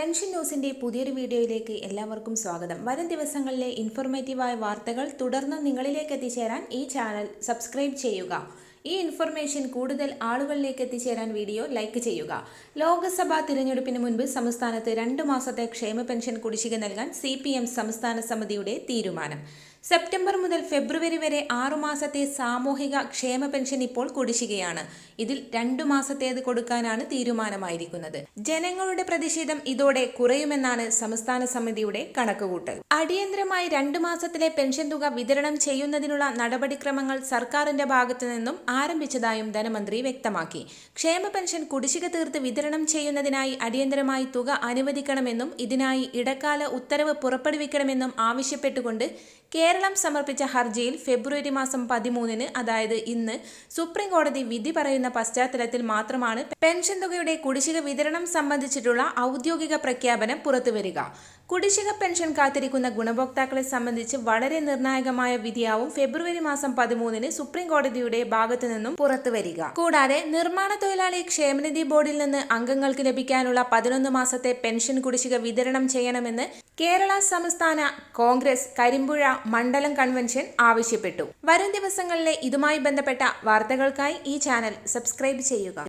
Pension ന്യൂസിന്റെ പുതിയൊരു വീഡിയോയിലേക്ക് എല്ലാവർക്കും സ്വാഗതം. വരും ദിവസങ്ങളിലെ ഇൻഫോർമേറ്റീവായ വാർത്തകൾ തുടർന്ന് നിങ്ങളിലേക്ക് എത്തിച്ചേരാൻ ഈ ചാനൽ സബ്സ്ക്രൈബ് ചെയ്യുക. ഈ ഇൻഫർമേഷൻ കൂടുതൽ ആളുകളിലേക്ക് എത്തിച്ചേരാൻ വീഡിയോ ലൈക്ക് ചെയ്യുക. ലോക്സഭാ തിരഞ്ഞെടുപ്പിന് മുൻപ് സംസ്ഥാനത്ത് രണ്ട് മാസത്തെ ക്ഷേമ പെൻഷൻ കുടിശ്ശിക നൽകാൻ സി സംസ്ഥാന സമിതിയുടെ തീരുമാനം. സെപ്റ്റംബർ മുതൽ ഫെബ്രുവരി വരെ ആറുമാസത്തെ സാമൂഹിക ക്ഷേമ പെൻഷൻ ഇപ്പോൾ കുടിശ്ശികയാണ്. ഇതിൽ രണ്ടു മാസത്തേത് കൊടുക്കാനാണ് തീരുമാനമായിരിക്കുന്നത്. ജനങ്ങളുടെ പ്രതിഷേധം ഇതോടെ കുറയുമെന്നാണ് സംസ്ഥാന സമിതിയുടെ കണക്കുകൂട്ടൽ. അടിയന്തരമായി രണ്ടു മാസത്തിലെ പെൻഷൻ തുക വിതരണം ചെയ്യുന്നതിനുള്ള നടപടിക്രമങ്ങൾ സർക്കാരിന്റെ ഭാഗത്തു നിന്നും ആരംഭിച്ചതായും ധനമന്ത്രി വ്യക്തമാക്കി. ക്ഷേമ പെൻഷൻ കുടിശ്ശിക തീർത്ത് വിതരണം ചെയ്യുന്നതിനായി അടിയന്തരമായി തുക അനുവദിക്കണമെന്നും ഇതിനായി ഇടക്കാല ഉത്തരവ് പുറപ്പെടുവിക്കണമെന്നും ആവശ്യപ്പെട്ടുകൊണ്ട് കേരളം സമർപ്പിച്ച ഹർജിയിൽ ഫെബ്രുവരി മാസം പതിമൂന്നിന് അതായത് ഇന്ന് സുപ്രീം കോടതി വിധി പറയുന്ന പശ്ചാത്തലത്തിൽ മാത്രമാണ് പെൻഷൻ തുകയുടെ കുടിശ്ശിക വിതരണം സംബന്ധിച്ചിട്ടുള്ള ഔദ്യോഗിക പ്രഖ്യാപനം പുറത്തുവരിക. കുടിശ്ശിക പെൻഷൻ കാത്തിരിക്കുന്ന ഗുണഭോക്താക്കളെ സംബന്ധിച്ച് വളരെ നിർണായകമായ വിധിയാവും ഫെബ്രുവരി മാസം പതിമൂന്നിന് സുപ്രീം കോടതിയുടെ ഭാഗത്തു നിന്നും പുറത്തുവരിക. കൂടാതെ നിർമ്മാണ തൊഴിലാളി ക്ഷേമനിധി ബോർഡിൽ നിന്ന് അംഗങ്ങൾക്ക് ലഭിക്കാനുള്ള പതിനൊന്ന് മാസത്തെ പെൻഷൻ കുടിശ്ശിക വിതരണം ചെയ്യണമെന്ന് കേരള സംസ്ഥാന കോൺഗ്രസ് കരിമ്പുഴ മണ്ഡലം കൺവെൻഷൻ ആവശ്യപ്പെട്ടു. വരും ദിവസങ്ങളിലെ ഇതുമായി ബന്ധപ്പെട്ട വാർത്തകൾക്കായി ഈ ചാനൽ സബ്സ്ക്രൈബ് ചെയ്യുക.